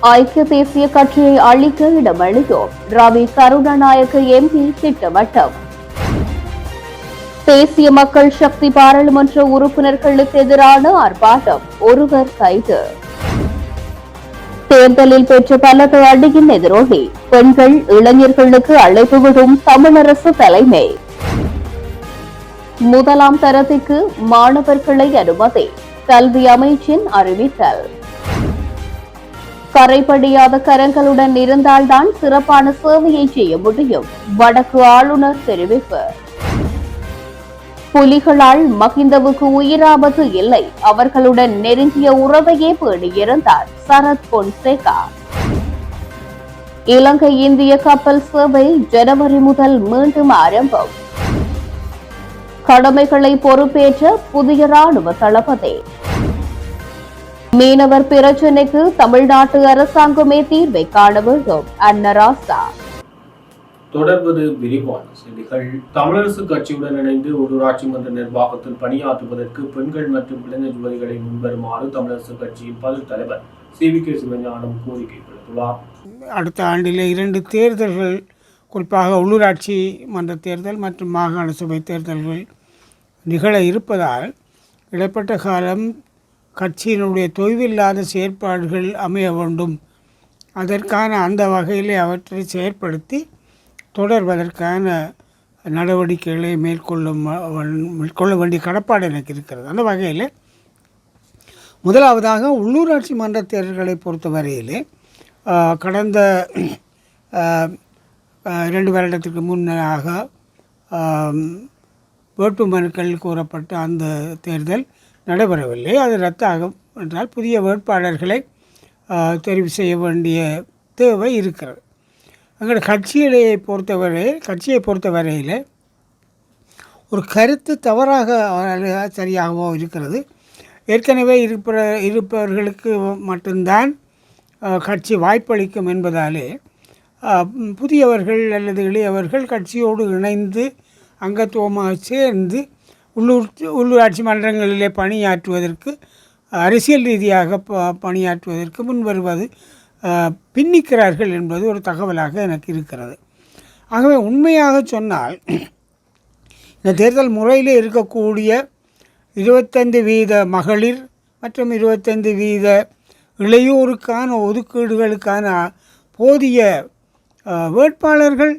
ஐக்கிய தேசிய கட்சியை அழிக்க இடமளியும் ரவி கருணாநாயக்க எம்பி திட்டவட்டம். தேசிய மக்கள் சக்தி பாராளுமன்ற உறுப்பினர்களுக்கு எதிரான ஆர்ப்பாட்டம். ஒருவர் கைது. தேர்தலில் பெற்ற பலத்த அடியின் எதிரொலி. பெண்கள் இளைஞர்களுக்கு அழைப்பு விடும் தமிழரசு தலைமை. முதலாம் தரத்திற்கு மாணவர்களை அனுமதி. கல்வி அமைச்சின் அறிவித்தல். கரைபடியாத கரங்களுடன் இருந்தால்தான் சிறப்பான சேவையை செய்ய முடியும். வடக்கு ஆளுநர் தெரிவிப்பு. புலிகளால் மகிந்தவுக்கு உயிராபத்து இல்லை. அவர்களுடன் நெருங்கிய உறவையே பேடியிருந்தார் சரத் பொன்சேகா. இலங்கை இந்திய கப்பல் சேவை ஜனவரி முதல் மீண்டும் ஆரம்பம். கடமைகளை பொறுப்பேற்ற புதிய ராணுவ தளபதி. மீனவர் பிரச்சினைக்கு தமிழ்நாட்டு அரசாங்கமே தீர்வை காண வேண்டும் அன்னராசா. தொடர்வது விரிவான செய்திகள். தமிழரசு கட்சியுடன் இணைந்து உள்ளூராட்சி மன்ற நிர்வாகத்தில் பணியாற்றுவதற்கு பெண்கள் மற்றும் இளைஞர் யுவதிகளை முன்வருமாறு தமிழரசு கட்சியின் பல் தலைவர் சி. வி. கே. சிவஞானம் கோரிக்கை விடுத்துள்ளார். அடுத்த ஆண்டிலே இரண்டு தேர்தல்கள் குறிப்பாக உள்ளூராட்சி மன்ற தேர்தல் மற்றும் மாகாண சபை தேர்தல்கள் நிகழ இருப்பதால் இடைப்பட்ட காலம் கட்சியினுடைய தொய்வில்லாத செயற்பாடுகள் அமைய வேண்டும். அதற்கான அந்த வகையிலே அவற்றை செயற்படுத்தி தொடர்வதற்கான நடவடிக்கைகளை மேற்கொள்ளும் மேற்கொள்ள வேண்டிய கடப்பாடு எனக்கு இருக்கிறது. அந்த வகையில் முதலாவதாக உள்ளூராட்சி மன்ற தேர்தல்களை பொறுத்தவரையிலே கடந்த ரெண்டு வருடத்திற்கு முன்னாக முன்னதாக வேட்புமனுக்கள் கூறப்பட்ட அந்த தேர்தல் நடைபெறவில்லை. அது ரத்தாகும் என்றால் புதிய வேட்பாளர்களை தெரிவு செய்ய வேண்டிய தேவை இருக்கிறது. அங்கே கட்சியிலேயே பொறுத்தவரை கட்சியை பொறுத்தவரையில் ஒரு கருத்து தவறாக சரியாகவோ இருக்கிறது. ஏற்கனவே இருப்ப இருப்பவர்களுக்கு மட்டும்தான் கட்சி வாய்ப்பளிக்கும் என்பதாலே புதியவர்கள் அல்லது இளையவர்கள் கட்சியோடு இணைந்து அங்கத்துவமாக சேர்ந்து உள்ளூர் உள்ளூராட்சி மன்றங்களிலே பணியாற்றுவதற்கு அரசியல் ரீதியாக ப பணியாற்றுவதற்கு முன்வருவது வருவது பின்னிக்கிறார்கள் என்பது ஒரு தகவலாக எனக்கு இருக்கிறது. ஆகவே உண்மையாக சொன்னால் இந்த தேர்தல் முறையில் இருக்கக்கூடிய இருபத்தைந்து வீத மகளிர் மற்றும் இருபத்தைந்து வீத இளையோருக்கான ஒதுக்கீடுகளுக்கான போதிய வேட்பாளர்கள்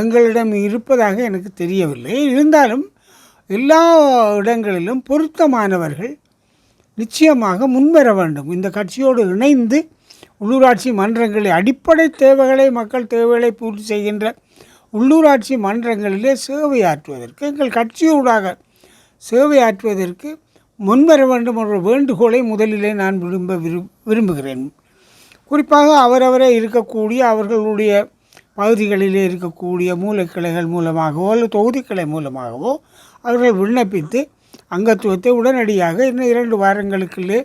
எங்களிடம் இருப்பதாக எனக்கு தெரியவில்லை. இருந்தாலும் எல்லா இடங்களிலும் பொருத்தமானவர்கள் நிச்சயமாக முன்வர வேண்டும். இந்த கட்சியோடு இணைந்து உள்ளூராட்சி மன்றங்களில் அடிப்படை தேவைகளை மக்கள் தேவைகளை பூர்த்தி செய்கின்ற உள்ளூராட்சி மன்றங்களிலே சேவையாற்றுவதற்கு எங்கள் கட்சியூடாக சேவையாற்றுவதற்கு முன்வர வேண்டும் என்ற வேண்டுகோளை முதலிலே நான் விரும்ப விரு விரும்புகிறேன். குறிப்பாக அவரவரே இருக்கக்கூடிய அவர்களுடைய பகுதிகளிலே இருக்கக்கூடிய மூலக்கிளைகள் மூலமாகவோ அல்லது தொகுதிக்கிளை மூலமாகவோ அவர்கள் விண்ணப்பித்து அங்கத்துவத்தை உடனடியாக இன்னும் இரண்டு வாரங்களுக்குள்ளே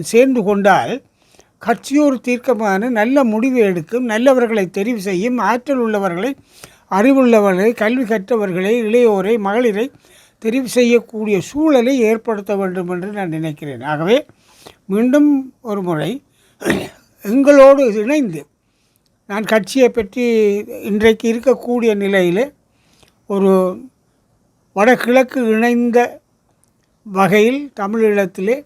சேர்ந்து கொண்டால் கட்சியோர் தீர்க்கமான நல்ல முடிவு எடுக்கும் நல்லவர்களை தெரிவு செய்யும் ஆற்றல் உள்ளவர்களை அறிவுள்ளவர்களை கல்வி கற்றவர்களை இளையோரை மகளிரை தெரிவு செய்யக்கூடிய சூழலை ஏற்படுத்த வேண்டும் என்று நான் நினைக்கிறேன். ஆகவே மீண்டும் ஒரு முறை எங்களோடு இணைந்து நான் கட்சியை பற்றி இன்றைக்கு இருக்கக்கூடிய நிலையில் ஒரு வடகிழக்கு இணைந்த வகையில் தமிழீழத்திலே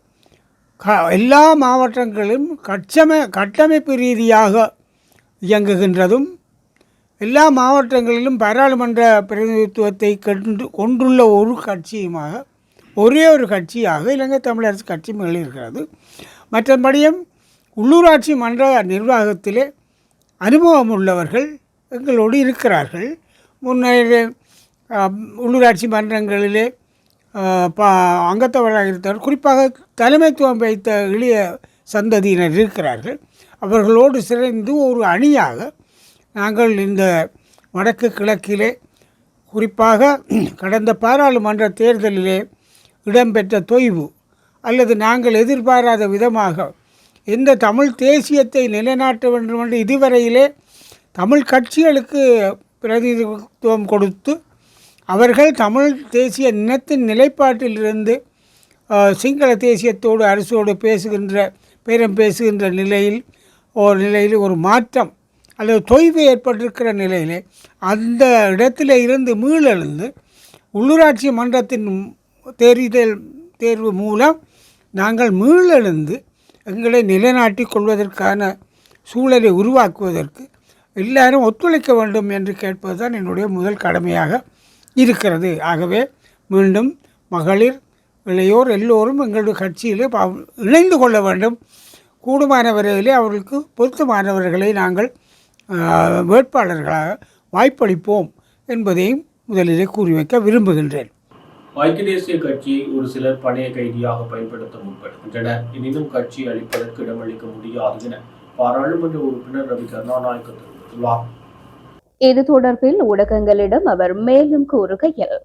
க எல்லா மாவட்டங்களிலும் கட்சம கட்டமைப்பு ரீதியாக இயங்குகின்றதும் எல்லா மாவட்டங்களிலும் பாராளுமன்ற பிரதிநிதித்துவத்தை கண்டு கொண்டுள்ள ஒரு கட்சியுமாக ஒரே ஒரு கட்சியாக இலங்கை தமிழரசு கட்சி இருக்கிறது மற்றபடியும் உள்ளூராட்சி மன்ற நிர்வாகத்திலே அனுபவம் உள்ளவர்கள் எங்களோடு இருக்கிறார்கள். முன்னே உள்ளூராட்சி மன்றங்களிலே பா அங்கத்தவராக இருந்தவர். குறிப்பாக தலைமைத்துவம் வைத்த இளைய சந்ததியினர் இருக்கிறார்கள். அவர்களோடு சிறந்து ஒரு அணியாக நாங்கள் இந்த வடக்கு கிழக்கிலே குறிப்பாக கடந்த பாராளுமன்ற தேர்தலிலே இடம்பெற்ற தொய்வு அல்லது நாங்கள் எதிர்பாராத விதமாக எந்த தமிழ் தேசியத்தை நிலைநாட்ட வேண்டும் என்று இதுவரையிலே தமிழ் கட்சிகளுக்கு பிரதிநிதித்துவம் கொடுத்து அவர்கள் தமிழ் தேசிய இனத்தின் நிலைப்பாட்டிலிருந்து சிங்கள தேசியத்தோடு அரசோடு பேசுகின்ற பேரம் பேசுகின்ற நிலையில் ஒரு நிலையில் ஒரு மாற்றம் அல்லது தொய்வு ஏற்பட்டிருக்கிற நிலையிலே அந்த இடத்துல இருந்து மீளெழுந்து உள்ளூராட்சி மன்றத்தின் தேர்தல் தேர்வு மூலம் நாங்கள் மீளெழுந்து எங்களை நிலைநாட்டி கொள்வதற்கான சூழலை உருவாக்குவதற்கு எல்லாரும் ஒத்துழைக்க வேண்டும் என்று கேட்பதுதான் என்னுடைய முதல் கடமையாக இருக்கிறது. ஆகவே மீண்டும் மகளிர் இளையோர் எல்லோரும் எங்களுடைய கட்சியிலே இணைந்து கொள்ள வேண்டும். கூடுமான வரையிலே அவர்களுக்கு பொருத்தமானவர்களை நாங்கள் வேட்பாளர்களாக வாய்ப்பளிப்போம் என்பதையும் முதலிலே கூறி வைக்க விரும்புகின்றேன். ஐக்கிய தேசிய கட்சி ஒரு சிலர் பணைய கைதியாக பயன்படுத்த முற்படுகின்றனர். எனினும் கட்சி அளிப்பதற்கு இடமளிக்க முடியாது என பாராளுமன்ற உறுப்பினர் ரவி கருணாநாயக்க தெரிவித்துள்ளார். இது தொடர்பில் ஊடகங்களிடம் அவர் மேலும் கூறுகையில்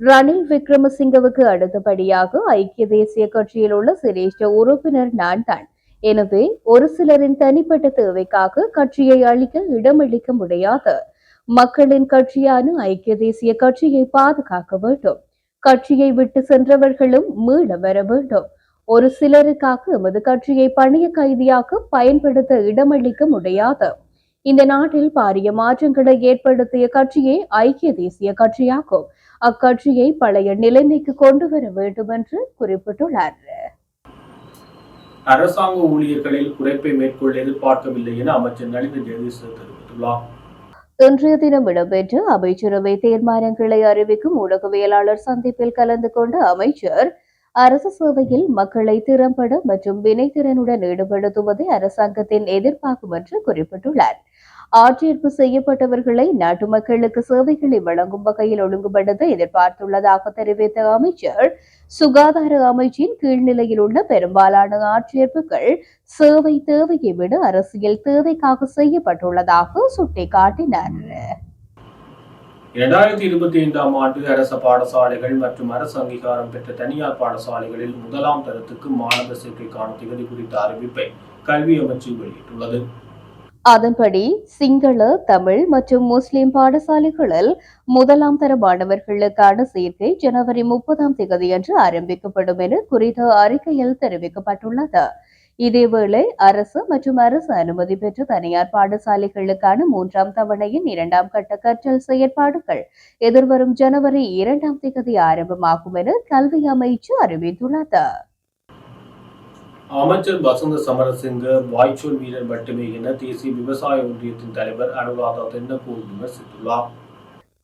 ரணில் விக்ரமசிங்கவுக்கு அடுத்தபடியாக ஐக்கிய தேசிய கட்சியில் உள்ள சிரேஷ்ட உறுப்பினர் நான் தான். எனவே ஒரு சிலரின் தனிப்பட்ட தேவைக்காக கட்சியை அளிக்க இடமளிக்க முடியாது. மக்களின் கட்சியான ஐக்கிய தேசிய கட்சியை பாதுகாக்க வேண்டும். கட்சியை விட்டு சென்றவர்களும் மீள வர வேண்டும். ஒரு சிலருக்காக எமது கட்சியை பணிய கைதியாக பயன்படுத்த இடமளிக்க முடியாது. இந்த நாட்டில் பாரிய மாற்றங்களை ஏற்படுத்திய கட்சியே ஐக்கிய தேசிய கட்சியாகும். அக்கட்சியை பழைய நிலைமைக்கு கொண்டு வர வேண்டும் என்று குறிப்பிட்டுள்ளார். அரசாங்க ஊழியர்களில் குறைப்பை மேற்கொள்ள எதிர்பார்க்கவில்லை என அமைச்சர் நளின ஜெயதீச தெரிவித்துள்ளார். இன்றைய தினம் இடம்பெற்ற அமைச்சரவை தீர்மானங்களை அறிவிக்கும் ஊடகவியலாளர் சந்திப்பில் கலந்து கொண்ட அமைச்சர் அரசு சேவையில் மக்களை திறம்பட மற்றும் வினைத்திறனுடன் ஈடுபடுத்துவதே அரசாங்கத்தின் எதிர்பார்க்கும் என்று குறிப்பிட்டுள்ளார். ஆட்சேர்ப்பு செய்யப்பட்டவர்களை நாட்டு மக்களுக்கு சேவைகளை வழங்கும் வகையில் ஒழுங்குபடுத்த எதிர்பார்த்துள்ளதாக தெரிவித்த அமைச்சர் சுகாதார அமைச்சின் கீழ்நிலையில் உள்ள பெரும்பாலான ஆட்சேர்ப்புகள் சேவை தேவையை விட அரசியல் தேவைக்காக செய்யப்பட்டுள்ளதாக சுட்டிக்காட்டினார். இரண்டாயிரத்தி இருபத்தி ஐந்தாம் ஆண்டு அரச பாடசாலைகள் மற்றும் அரசு அங்கீகாரம் பெற்ற தனியார் பாடசாலைகளில் முதலாம் தரத்துக்கு மாணவர் சேர்க்கைக்கான திகதி குறித்த அறிவிப்பை கல்வி அமைச்சு வெளியிட்டுள்ளது. அதன்படி சிங்கள தமிழ் மற்றும் முஸ்லிம் பாடசாலைகளில் முதலாம் தர மாணவர்களுக்கான சேர்க்கை ஜனவரி முப்பதாம் தேதியன்று ஆரம்பிக்கப்படும் என குறித்த அறிக்கையில் தெரிவிக்கப்பட்டுள்ளது. இதேவேளை அரசு மற்றும் அரசு அனுமதி பெற்ற தனியார் பாடசாலைகளுக்கான மூன்றாம் தவணையின் இரண்டாம் கட்ட கற்றல் செயற்பாடுகள் எதிர்வரும் ஜனவரி இரண்டாம் தேதி ஆரம்பமாகும் என கல்வி அமைச்சு அறிவித்துள்ளது. அமைச்சர் வசந்த சமரசிங்க வாய்ச்சொல் வீரர் மட்டுமே என தேசிய விவசாய ஒன்றியத்தின் தலைவர் அனுராதா தென்னப்பூர் விமர்சித்துள்ளார்.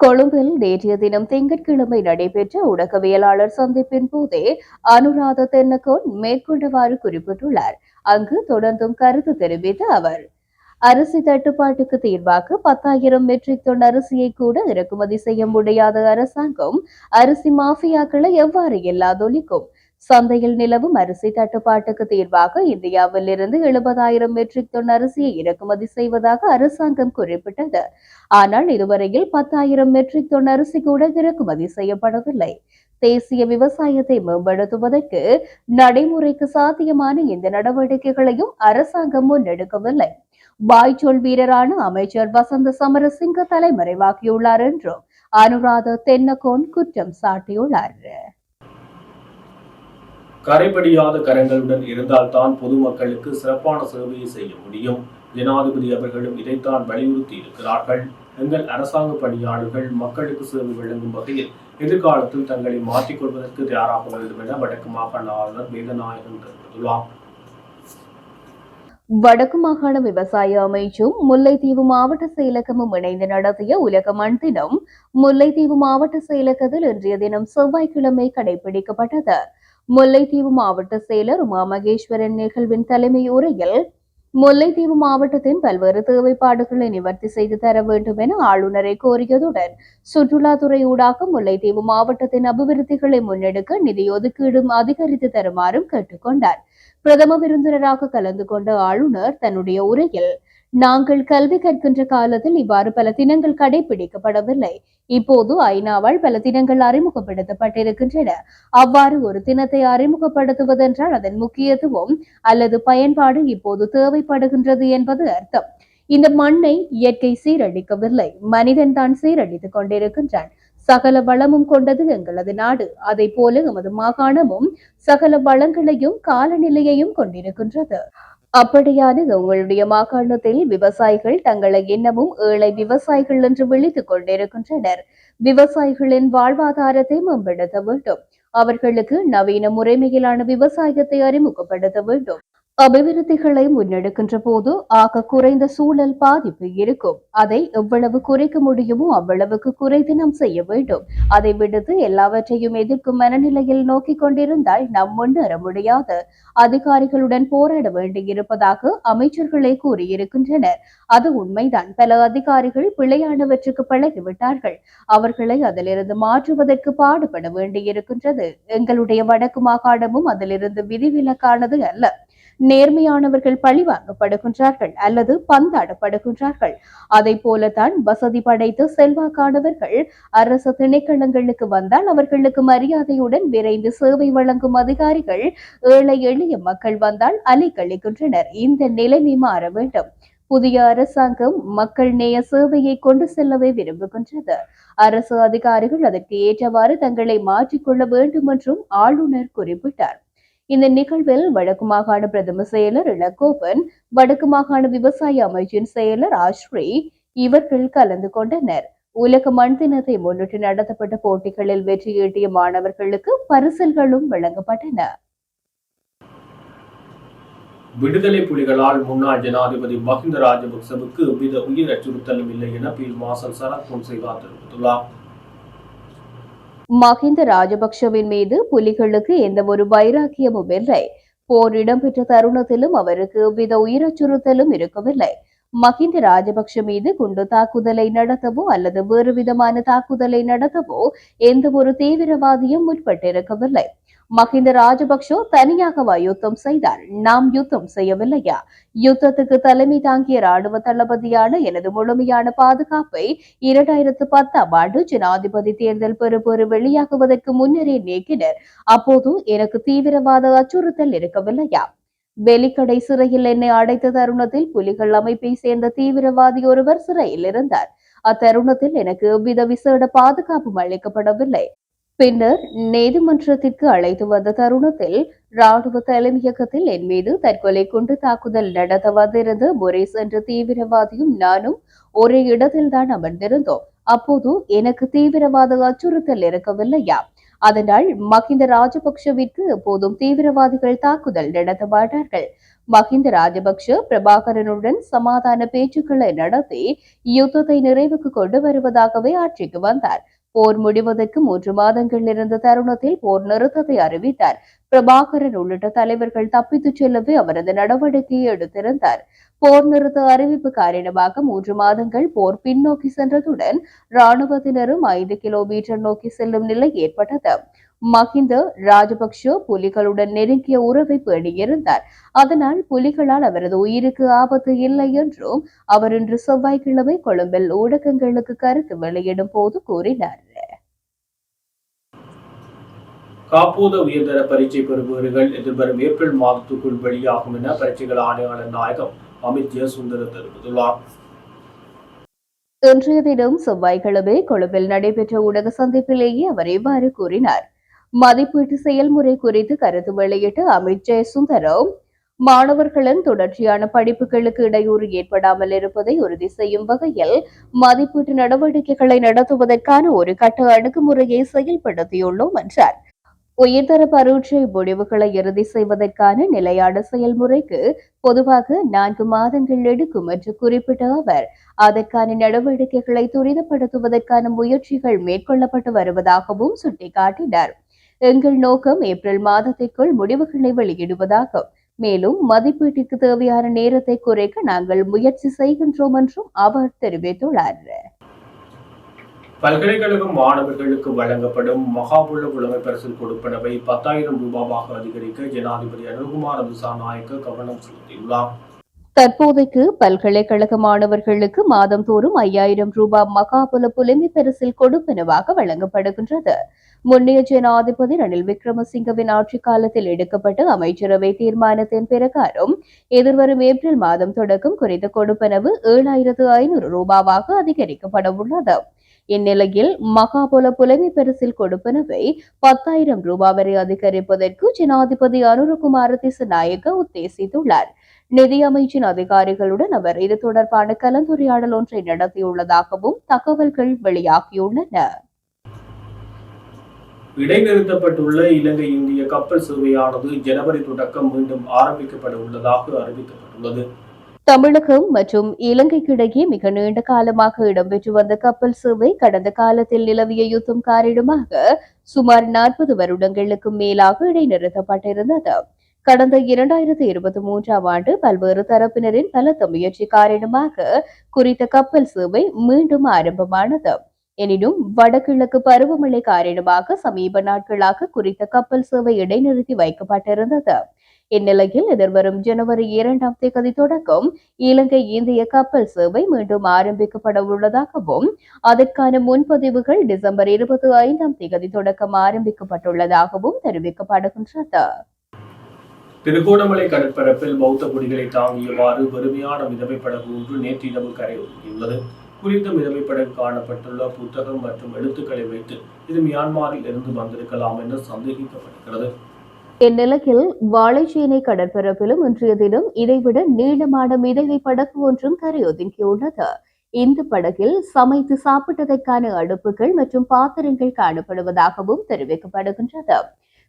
கொழும்பில் நேற்றைய தினம் திங்கட்கிழமை நடைபெற்ற ஊடகவியலாளர் சந்திப்பின் போதே அனுராத தென்னகோன் மேற்கொண்டவாறு குறிப்பிட்டுள்ளார். அங்கு தொடர்ந்தும் கருத்து தெரிவித்த அவர் அரிசி தட்டுப்பாட்டுக்கு தீர்வாக பத்தாயிரம் மெட்ரிக் டன் அரிசியை கூட இறக்குமதி செய்ய முடியாத அரசாங்கம் அரிசி மாஃபியாக்களை எவ்வாறு இல்லாதொழிக்கும் சந்தையில் நிலவும் அரிசி தட்டுப்பாட்டுக்கு தீர்வாக இந்தியாவில் இருந்து எழுபதாயிரம் மெட்ரிக் டன் அரிசியை இறக்குமதி செய்வதாக அரசாங்கம் குறிப்பிட்டது. ஆனால் இதுவரையில் பத்தாயிரம் மெட்ரிக் டன் அரிசி கூட இறக்குமதி செய்யப்படவில்லை. தேசிய விவசாயத்தை மேம்படுத்துவதற்கு நடைமுறைக்கு சாத்தியமான இந்த நடவடிக்கைகளையும் அரசாங்கம் முன்னெடுக்கவில்லை. வாய்ச்சொல் வீரரான அமைச்சர் வசந்த சமரசிங்க தலைமறைவாகியுள்ளார் என்றும் அனுராத தென்னகோன் குற்றம் சாட்டியுள்ளார். கரைபடியாத கரங்களுடன் இருந்தால்தான் பொதுமக்களுக்கு சிறப்பான சேவையை செய்ய முடியும். ஜனாதிபதி அவர்களும் இதைத்தான் வலியுறுத்தி இருக்கிறார்கள் எங்கள் அரசாங்க பணியாளர்கள் மக்களுக்கு சேவை வழங்கும் வகையில் எதிர்காலத்தில் தங்களை மாற்றிக்கொள்வதற்கு தயாராக வேண்டும் என வடக்கு மாகாண ஆளுநர் வேதநாயகன் தெரிவித்துள்ளார். வடக்கு மாகாண விவசாய அமைச்சும் முல்லைத்தீவு மாவட்ட செயலகமும் இணைந்து நடத்திய உலக மண் தினம் முல்லைத்தீவு மாவட்ட செயலகத்தில் இன்றைய தினம் செவ்வாய்க்கிழமை கடைபிடிக்கப்பட்டது. முல்லைத்தீவு மாவட்ட செயலர் உமா மகேஸ்வரன் நிகழ்வின் தலைமை உரையில் முல்லைத்தீவு மாவட்டத்தின் பல்வேறு தேவைப்பாடுகளை நிவர்த்தி செய்து தர வேண்டும் என ஆளுநரை கோரியதுடன் சுற்றுலாத்துறை ஊடாக முல்லைத்தீவு மாவட்டத்தின் அபிவிருத்திகளை முன்னெடுக்க நிதி ஒதுக்கீடும் அதிகரித்து தருமாறும் கேட்டுக்கொண்டார். பிரதம விருந்தினராக கலந்து கொண்ட ஆளுநர் தன்னுடைய உரையில் நாங்கள் கல்வி கற்கின்ற காலத்தில் இவ்வாறு பல தினங்கள் கடைபிடிக்கப்படவில்லை. இப்போது ஐநாவால் பல தினங்கள் அறிமுகப்படுத்தப்பட்டிருக்கின்றன. அவ்வாறு ஒரு தினத்தை அறிமுகப்படுத்துவதென்றால் அதன் முக்கியத்துவம் அல்லது பயன்பாடு இப்போது தேவைப்படுகின்றது என்பது அர்த்தம். இந்த மண்ணை இயற்கை சீரழிக்கவில்லை. மனிதன் தான் சீரழித்துக் கொண்டிருக்கின்றான். சகல வளமும் கொண்டது எங்களது நாடு. அதை போல எமது மாகாணமும் சகல வளங்களையும் காலநிலையையும் கொண்டிருக்கின்றது. அப்படியான உங்களுடைய மாகாணத்தில் விவசாயிகள் தங்களை இன்னமும் ஏழை விவசாயிகள் என்று விழித்துக் கொண்டிருக்கின்றனர். விவசாயிகளின் வாழ்வாதாரத்தை மேம்படுத்த வேண்டும். அவர்களுக்கு நவீன முறைமையிலான விவசாயத்தை அறிமுகப்படுத்த வேண்டும். அபிவிருத்திகளை முன்னெடுக்கின்ற போது ஆக குறைந்த சூழல் பாதிப்பு இருக்கும். அதை எவ்வளவு குறைக்க முடியுமோ அவ்வளவுக்கு குறைத்து நாம் செய்ய வேண்டும். அதை விடுத்து எல்லாவற்றையும் எதிர்க்கும் மனநிலையில் நோக்கிக் கொண்டிருந்தால் நாம் முன்னேற முடியாது. அதிகாரிகளுடன் போராட வேண்டியிருப்பதாக அமைச்சர்களே கூறியிருக்கின்றனர். அது உண்மைதான். பல அதிகாரிகள் பிழையானவற்றுக்கு பழகிவிட்டார்கள். அவர்களை அதிலிருந்து மாற்றுவதற்கு பாடுபட வேண்டியிருக்கின்றது. எங்களுடைய வடக்கு மாகாணமும் அதிலிருந்து விதிவிலக்கானது அல்ல. நேர்மையானவர்கள் பழிவாங்கப்படுகின்றார்கள் அல்லது பந்தாடப்படுகின்றார்கள். அதை போலத்தான் வசதி படைத்து செல்வாக்கானவர்கள் அரசு திணைக்களங்களுக்கு வந்தால் அவர்களுக்கு மரியாதையுடன் விரைந்து சேவை வழங்கும் அதிகாரிகள் ஏழை எளிய மக்கள் வந்தால் அலைக்கழிக்கின்றனர் இந்த நிலைமை மாற வேண்டும். புதிய அரசாங்கம் மக்கள் நேய சேவையை கொண்டு செல்லவே விரும்புகின்றது. அரசு அதிகாரிகள் அதற்கு ஏற்றவாறு தங்களை மாற்றிக்கொள்ள வேண்டும் என்றும் ஆளுநர் குறிப்பிட்டார். இந்த நிகழ்வில் வடக்கு மாகாண பிரதம செயலர் இளகோபன் வடக்கு மாகாண விவசாய அமைச்சின் செயலர் ஆஸ்ரீ இவர்கள் கலந்து கொண்டனர். உலக மண் தினத்தை முன்னிட்டு நடத்தப்பட்ட போட்டிகளில் வெற்றியீட்டிய மாணவர்களுக்கு பரிசல்களும் வழங்கப்பட்டன. விடுதலை புலிகளால் முன்னாள் ஜனாதிபதி மஹிந்த ராஜபக்சவுக்கு எவ்வித உயிர் அச்சுறுத்தலும் இல்லை என பீல் மாசல் சரத் பொன்சேகா தெரிவித்துள்ளார். மஹிந்த ராஜபக்ஷவின் மீது புலிகளுக்கு எந்த ஒரு வைராக்கியமும் இல்லை. போர் இடம்பெற்ற தருணத்திலும் அவருக்கு வித உயிரச்சுறுத்தலும் இருக்கவில்லை. மஹிந்த ராஜபக்ஷ மீது குண்டு தாக்குதலை நடத்தவோ அல்லது வேறு விதமான தாக்குதலை நடத்தவோ எந்த ஒரு தீவிரவாதியும் முற்பட்டிருக்கவில்லை. மஹிந்த ராஜபக்ஷ தனியாகவா யுத்தம் செய்தார். நாம் யுத்தம் செய்யவில்லையா? யுத்தத்துக்கு தலைமை தாங்கிய ராணுவ தளபதியான எனது முழுமையான பாதுகாப்பை இரண்டாயிரத்து பத்தாம் ஆண்டு ஜனாதிபதி தேர்தல் பெறுபொரு வெளியாகுவதற்கு முன்னரே நீக்கினர். அப்போது எனக்கு தீவிரவாத அச்சுறுத்தல் இருக்கவில்லையா? வெலிக்கடை சிறையில் என்னை அடைத்த தருணத்தில் புலிகள் அமைப்பை சேர்ந்த தீவிரவாதி ஒருவர் சிறையில் இருந்தார். அத்தருணத்தில் எனக்கு எவ்வித விசேட பாதுகாப்பும் அளிக்கப்படவில்லை. பின்னர் நீதிமன்றத்திற்கு அழைத்து வந்த தருணத்தில் ராணுவ தலைமையகத்தில் என் மீது தற்கொலை கொண்டு தாக்குதல் நடத்த வந்திருந்த மொரேஸ் என்ற தீவிரவாதியும் நானும் ஒரே இடத்தில் தான் அமர்ந்திருந்தோம். அப்போது எனக்கு தீவிரவாத அச்சுறுத்தல் இருக்கவில்லையா? அதனால் மஹிந்த ராஜபக்ஷவிற்கு எப்போதும் தீவிரவாதிகள் தாக்குதல் நடத்த மாட்டார்கள். மஹிந்த ராஜபக்ஷ பிரபாகரனுடன் சமாதான பேச்சுக்களை நடத்தி யுத்தத்தை நிறைவுக்கு கொண்டு வருவதாகவே ஆட்சிக்கு வந்தார். போர் முடிவதற்கு மூன்று மாதங்கள் இருந்த தருணத்தில் போர் நிறுத்தத்தை அறிவித்தார். பிரபாகரன் உள்ளிட்ட தலைவர்கள் தப்பித்துச் செல்லவே அவரது நடவடிக்கையை எடுத்திருந்தார். போர் நிறுத்த அறிவிப்பு காரணமாக மூன்று மாதங்கள் போர் பின்னோக்கி சென்றதுடன் ராணுவத்தினரும் ஐந்து கிலோமீட்டர் நோக்கி செல்லும் நிலை ஏற்பட்டது. மஹிந்த ராஜபக்ஷ புலிகளுடன் நெருங்கிய உறவை பேணியிருந்தார். அதனால் புலிகளால் அவரது உயிருக்கு ஆபத்து இல்லை என்றும் அவர் இன்று செவ்வாய்க்கிழமை கொழும்பில் ஊடகங்களுக்கு கருத்து வெளியிடும் போது கூறினார். காப்பூத உயர்தர பரீட்சை பெறுபவர்கள் எதிர்வரும் ஏப்ரல் மாதத்துக்குள் வெளியாகும் என பரீட்சைகள் ஆணையாளர் நாயகம் அமித் ஜெயசுந்தர தெரிவித்துள்ளார் இன்றைய தினம் செவ்வாய்க்கிழமை கொழும்பில் நடைபெற்ற ஊடக சந்திப்பிலேயே அவர் இவ்வாறு கூறினார். மதிப்பீட்டு செயல்முறை குறித்து கருத்து வெளியிட்ட அமித் ஜெயசுந்தரம் மாணவர்களின் தொடர்ச்சியான படிப்புகளுக்கு இடையூறு ஏற்படாமல் இருப்பதை உறுதி செய்யும் வகையில் மதிப்பீட்டு நடவடிக்கைகளை நடத்துவதற்கான ஒரு கட்ட அணுகுமுறையை செயல்படுத்தியுள்ளோம் என்றார். உயர்தர பரீட்சை முடிவுகளை இறுதி செய்வதற்கான நிலையான செயல்முறைக்கு பொதுவாக நான்கு மாதங்கள் எடுக்கும் என்று குறிப்பிட்ட அவர். அதற்கான நடவடிக்கைகளை துரிதப்படுத்துவதற்கான முயற்சிகள் மேற்கொள்ளப்பட்டு வருவதாகவும் சுட்டிக்காட்டினார். எங்கள் நோக்கம் ஏப்ரல் மாதத்திற்குள் முடிவுகளை வெளியிடுவதாகும். மேலும் மதிப்பீட்டிற்கு தேவையான நேரத்தை குறைக்க நாங்கள் முயற்சி செய்கின்றோம் என்றும் அவர் தெரிவித்துள்ளார். பல்கலைக்கழக மாணவர்களுக்கு வழங்கப்படும் மகாபுல புலமை பரிசில் கொடுப்பனவை பத்தாயிரம் ரூபாவாக அதிகரிக்க ஜனாதிபதி அனுகுமார் திசாநாயக்க கவனம் செலுத்தியுள்ளார். தற்போதைக்கு பல்கலைக்கழக மாணவர்களுக்கு மாதந்தோறும் ஐயாயிரம் ரூபாய் மகாபுல புலமை பரிசில் கொடுப்பனவாக வழங்கப்படுகின்றது. முன்னைய ஜனாதிபதி ரணில் விக்ரமசிங்கவின் ஆட்சி காலத்தில் எடுக்கப்பட்ட அமைச்சரவை தீர்மானத்தின் பிரகாரம் எதிர்வரும் ஏப்ரல் மாதம் தொடக்கம் குறித்த கொடுப்பனவு ஏழாயிரத்து ஐநூறு ரூபாவாக அதிகரிக்கப்பட உள்ளது இந்நிலையில் மகாபல புலமை பரிசில் கொடுப்பனவை பத்தாயிரம் ரூபாய் வரை அதிகரிப்பதற்கு ஜனாதிபதி அனுரகுமார திசநாயக்க உத்தேசித்துள்ளார். நிதியமைச்சின் அதிகாரிகளுடன் அவர் இது தொடர்பான கலந்துரையாடல் ஒன்றை நடத்தியுள்ளதாகவும் தகவல்கள் வெளியாகியுள்ளன. இடைநிறுத்தப்பட்டுள்ள இலங்கை இந்திய கப்பல் சேவையானது ஜனவரி தொடக்கம் மீண்டும் ஆரம்பிக்கப்பட உள்ளதாக அறிவிக்கப்பட்டுள்ளது. தமிழகம் மற்றும் இலங்கைக்கிடையே மிக நீண்ட காலமாக இடம்பெற்று வந்த கப்பல் சேவை கடந்த காலத்தில் நிலவிய யுத்தம் காரணமாக சுமார் நாற்பது வருடங்களுக்கு மேலாக இடைநிறுத்தப்பட்டிருந்தது. கடந்த இரண்டாயிரத்தி இருபத்தி மூன்றாம் ஆண்டு பல்வேறு தரப்பினரின் பலத்த முயற்சி காரணமாக குறித்த கப்பல் சேவை மீண்டும் ஆரம்பமானது. எனினும் வடகிழக்கு பருவமழை காரணமாக சமீப நாட்களாக குறித்த கப்பல் சேவை இடைநிறுத்தி வைக்கப்பட்டிருந்தது. இந்நிலையில் எதிர்வரும் ஜனவரி இரண்டாம் தேதி தொடக்கம் இலங்கை இந்திய கப்பல் சேவை மீண்டும் ஆரம்பிக்கப்பட உள்ளதாகவும் அதற்கான முன்பதிவுகள் டிசம்பர் இருபத்தி ஐந்தாம் தேதி தொடக்கம் ஆரம்பிக்கப்பட்டுள்ளதாகவும் தெரிவிக்கப்படுகின்றது. திருகோணமலை கடற்பரப்பில் பௌத்த குடிகளை தாங்கியவாறு வறுமையான மிதவை படகு ஒன்று நேற்றிரவு கரையொதுங்கியுள்ளது குறித்த மிதவை படகு காணப்பட்டுள்ள புத்தகம் மற்றும் எழுத்துக்களை வைத்து இது மியான்மரில் இருந்து வந்திருக்கலாம் என சந்தேகிக்கப்படுகிறது இந்நிலையில் வாழைச்சேனை கடற்பரப்பிலும் இன்றைய தினம் இதைவிட நீளமான மிதவை படகு ஒன்றும் கரையொதுங்கியுள்ளது. இந்த படகில் சமைத்து சாப்பிட்டதற்கான அடுப்புகள் மற்றும் பாத்திரங்கள் காணப்படுவதாகவும் தெரிவிக்கப்படுகின்றது.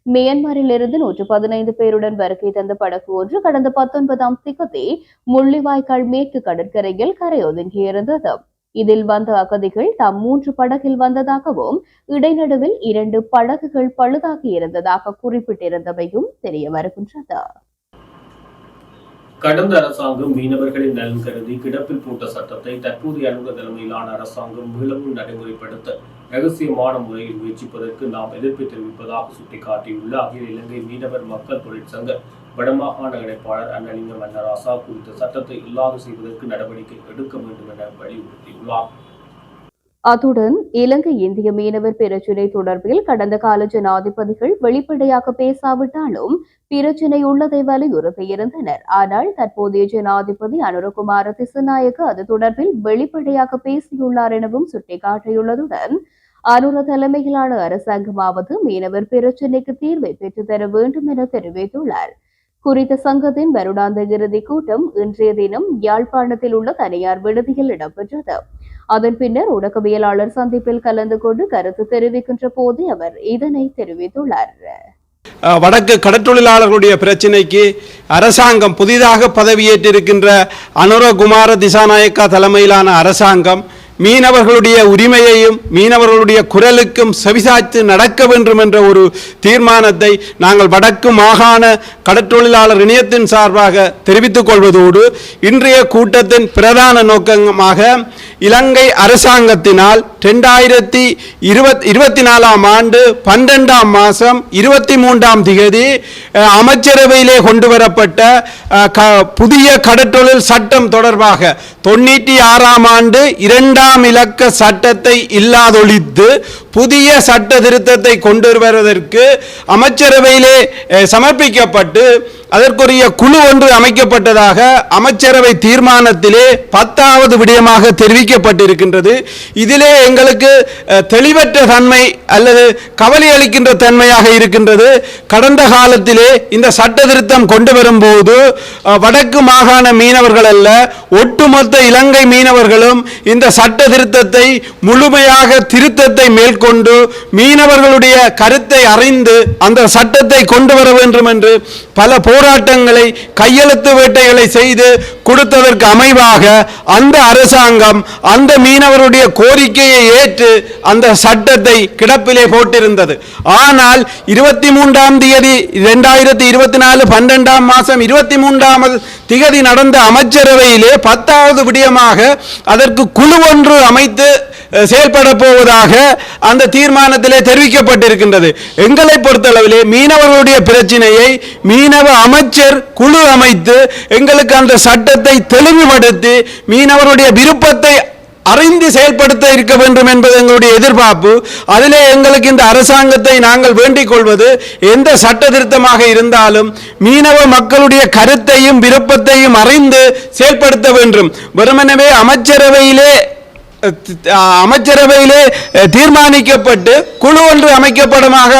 மியான்மரில் இருந்து நூற்று பதினைந்து பேருடன் வருகை தந்த படகு ஒன்று கடந்த பத்தொன்பதாம் திகதி முள்ளிவாய்க்கால் மேற்கு கடற்கரையில் கரையொதுங்கியிருந்தது. இதில் வந்த அகதிகள் தாம் மூன்று படகில் வந்ததாகவும் இடைநடுவில் இரண்டு படகுகள் பழுதாகி இருந்ததாக குறிப்பிட்டிருந்தவையும் தெரிய வருகின்றது. கடந்த அரசாங்கம் மீனவர்களின் நலன் கருதி கிடப்பில் போட்ட சட்டத்தை தற்போதைய அலுவலக தலைமையிலான அரசாங்கம் மீளவும் நடைமுறைப்படுத்த ரகசியமான முறையில் முயற்சிப்பதற்கு நாம் எதிர்ப்பு தெரிவிப்பதாக சுட்டிக்காட்டியுள்ள அகில இலங்கை மீனவர் மக்கள் தொழிற்சங்க வடமாகாண இணைப்பாளர் அன்னலிங்க மன்னராசா குறித்த சட்டத்தை இல்லாது செய்வதற்கு நடவடிக்கை எடுக்க வேண்டும் என வலியுறுத்தியுள்ளார். அத்துடன் இலங்கை இந்திய மீனவர் பிரச்சினை தொடர்பில் கடந்த கால ஜனாதிபதிகள் வெளிப்படையாக பேசாவிட்டாலும் பிரச்சினை உள்ளதை வலியுறுத்தியிருந்தனர் ஆனால் தற்போதைய ஜனாதிபதி அனுரகுமார திசநாயக்க அது தொடர்பில் வெளிப்படையாக பேசியுள்ளார் எனவும் சுட்டிக்காட்டியுள்ளதுடன் அனுர தலைமையிலான அரசாங்கமாவது மீனவர் பிரச்சினைக்கு தீர்வை பெற்றுத்தர வேண்டும் என தெரிவித்துள்ளார். குறித்த சங்கத்தின் வருடாந்த இறுதி கூட்டம் இன்றைய தினம் யாழ்ப்பாணத்தில் உள்ள தனியார் விடுதியில் இடம்பெற்றது. அதன் பின்னர் ஊடகவியலாளர் சந்திப்பில் கலந்து கொண்டு கருத்து தெரிவிக்கின்ற போது அவர் இதனை தெரிவித்துள்ளார். வடக்கு கடற்றொழிலாளர்களுடைய பிரச்சினைக்கு அரசாங்கம் புதிதாக பதவியேற்றிருக்கின்ற அனுரகுமார திசாநாயக்கா தலைமையிலான அரசாங்கம் மீனவர்களுடைய உரிமையையும் மீனவர்களுடைய குரலுக்கும் செவிசாய்த்து நடக்க வேண்டும் என்ற ஒரு தீர்மானத்தை நாங்கள் வடக்கு மாகாண கடற்றொழிலாளர் இணையத்தின் சார்பாக தெரிவித்துக் கொள்வதோடு இன்றைய கூட்டத்தின் பிரதான நோக்கமாக இலங்கை அரசாங்கத்தினால் ரெண்டாயிரத்தி இருபத் இருபத்தி நாலாம் ஆண்டு பன்னெண்டாம் மாதம் இருபத்தி மூன்றாம் திகதி அமைச்சரவையிலே கொண்டு வரப்பட்ட க- புதிய கடற்றொழில் சட்டம் தொடர்பாக தொண்ணூற்றி ஆறாம் ஆண்டு இரண்டாம் இலக்க சட்டத்தை இல்லாதொழித்து புதிய சட்ட திருத்தத்தை கொண்டு வருவதற்கு அமைச்சரவையிலே சமர்ப்பிக்கப்பட்டு அதற்குரிய குழு ஒன்று அமைக்கப்பட்டதாக அமைச்சரவை தீர்மானத்திலே பத்தாவது விடயமாக தெரிவிக்கப்பட்டிருக்கின்றது. இதிலே எங்களுக்கு தெளிவற்ற தன்மை அல்லது கவலை அளிக்கின்ற தன்மையாக இருக்கின்றது. கடந்த காலத்திலே இந்த சட்ட திருத்தம் கொண்டு வரும்போது வடக்கு மாகாண மீனவர்கள் அல்ல ஒட்டுமொத்த இலங்கை மீனவர்களும் இந்த சட்ட திருத்தத்தை முழுமையாக திருத்தத்தை கொண்டு மீனவர்களுடைய கருத்தை அறிந்து அந்த சட்டத்தை கொண்டு வர வேண்டும் என்று பல போராட்டங்களை கையெழுத்து வேட்டைகளை செய்து கொடுத்ததற்கு அமைவாக அந்த அரசாங்கம் அந்த மீனவருடைய கோரிக்கையை ஏற்று அந்த சட்டத்தை கிடப்பிலே போட்டிருந்தது. ஆனால் இருபத்தி மூன்றாம் தேதி இரண்டாயிரத்தி இருபத்தி நாலு பன்னெண்டாம் மாதம் இருபத்தி மூன்றாம் திகதி நடந்த அமைச்சரவையிலே பத்தாவது விடயமாக அதற்கு குழு ஒன்று அமைத்து செயல்பட போவதாக அந்த தீர்மானத்திலே தெரிவிக்கப்பட்டிருக்கின்றது. எங்களை பொறுத்தளவிலே மீனவர்களுடைய பிரச்சனையை மீனவ அமைச்சர் குழு அமைத்து எங்களுக்கு அந்த சட்டத்தை தெளிவுபடுத்தி மீனவருடைய விருப்பத்தை அறிந்து செயல்படுத்த இருக்க வேண்டும் என்பது எங்களுடைய எதிர்பார்ப்பு. அதிலே எங்களுக்கு இந்த அரசாங்கத்தை நாங்கள் வேண்டிக் கொள்வது எந்த சட்ட திருத்தமாக இருந்தாலும் மீனவ மக்களுடைய கருத்தையும் விருப்பத்தையும் அறிந்து செயல்படுத்த வேண்டும். வெறுமனவே அமைச்சரவையிலே அமைச்சரவையிலே தீர்மானிக்கப்பட்டு குழு ஒன்று அமைக்கப்படமாக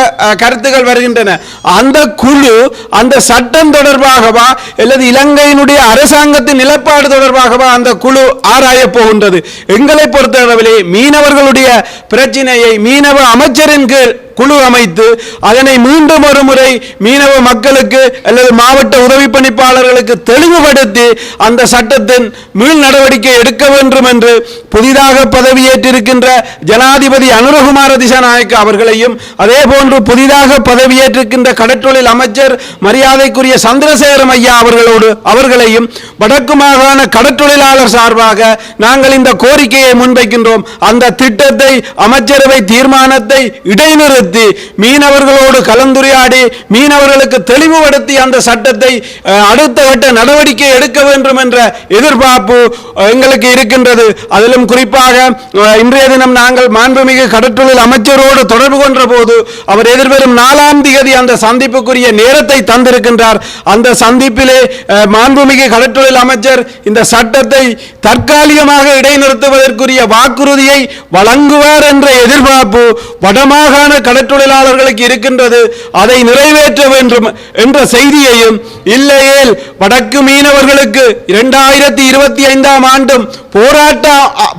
கருத்துக்கள் வருகின்றன. அந்த குழு அந்த சட்டம் தொடர்பாகவா அல்லது இலங்கையினுடைய அரசாங்கத்தின் நிலைப்பாடு தொடர்பாகவா அந்த குழு ஆராயப் போகின்றது? எங்களை பொறுத்தளவிலே மீனவர்களுடைய பிரச்சினையை மீனவ அமைச்சரின் கீழ் குழு அமைத்து அதனை மீண்டும் ஒரு முறை மீனவ மக்களுக்கு அல்லது மாவட்ட உதவி பணிப்பாளர்களுக்கு தெளிவுபடுத்தி அந்த சட்டத்தின் மீள் நடவடிக்கை எடுக்க வேண்டும் என்று புதிதாக பதவியேற்றிருக்கின்ற ஜனாதிபதி அனுரகுமார திசாநாயக்க அவர்களையும் அதே போன்று புதிதாக பதவியேற்றிருக்கின்ற கடற்றொழில் அமைச்சர் மரியாதைக்குரிய சந்திரசேகரம் ஐயா அவர்களோடு அவர்களையும் வடக்கு மாகாண கடற்றொழிலாளர் சார்பாக நாங்கள் இந்த கோரிக்கையை முன்வைக்கின்றோம். அந்த திட்டத்தை அமைச்சரவை தீர்மானத்தை இடைநிறுத்தி மீனவர்களோடு கலந்துரையாடி மீனவர்களுக்கு தெளிவுபடுத்தி அந்த சட்டத்தை அடுத்த கட்ட நடவடிக்கை எடுக்க வேண்டும் என்ற எதிர்பார்ப்பு எங்களுக்கு இருக்கின்றது. அதிலும் குறிப்பாக இன்றைய தினம் நாங்கள் மாண்புமிகு கடற்றொழில் அமைச்சரோடு தொடர்பு கொன்ற போது அவர் எதிர்வரும் நாலாம் தேதி அந்த சந்திப்புக்குரிய நேரத்தை தந்திருக்கின்றார். அந்த சந்திப்பிலே மாண்புமிகு கடற்றொழில் அமைச்சர் இந்த சட்டத்தை தற்காலிகமாக இடைநிறுத்துவதற்குரிய வாக்குறுதியை வழங்குவார் என்ற எதிர்பார்ப்பு வடமாகாண கடற்றொழிலாளர்களுக்கு இருக்கின்றது அதை நிறைவேற்ற வேண்டும் என்ற செய்தியையும் இல்லையேல் வடக்கு மீனவர்களுக்கு இரண்டாயிரத்தி இருபத்தி ஐந்தாம் ஆண்டும் போராட்ட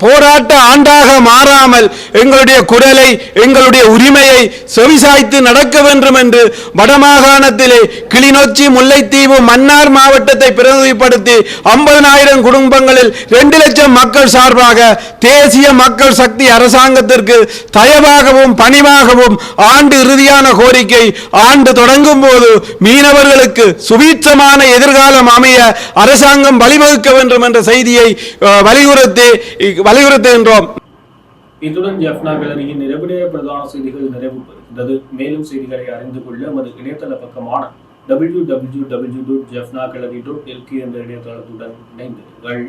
போராட்ட ஆண்டாக மாறாமல் எங்களுடைய குரலை எங்களுடைய உரிமையை செவிசாய்த்து நடக்க வேண்டும் என்று வடமாகாணத்திலே கிளிநொச்சி முல்லைத்தீவு மன்னார் மாவட்டத்தை பிரதிநிதிப்படுத்தி ஐம்பதனாயிரம் குடும்பங்களில் ரெண்டு லட்சம் மக்கள் சார்பாக தேசிய மக்கள் சக்தி அரசாங்கத்திற்கு தயவாகவும் பணிவாகவும் ஆண்டு இறுதியான கோரிக்கை ஆண்டு தொடங்கும் போது மீனவர்களுக்கு சுபீட்சமான எதிர்காலம் அமைய அரசாங்கம் வழிவகுக்க வேண்டும் என்ற செய்தியை வலியுறுத்தி வலியுறுத்துகின்றோம். இத்துடன் ஜெஃப்னா கேலரியின் நிறைவுடைய பிரதான செய்திகள் நிறைவு பெறுகின்றது மேலும் செய்திகளை அறிந்து கொள்ள நமது இணையதள பக்கமான W W W dot Jaffna glory dot LK என்ற இணையதளத்துடன் இணைந்திருங்கள்.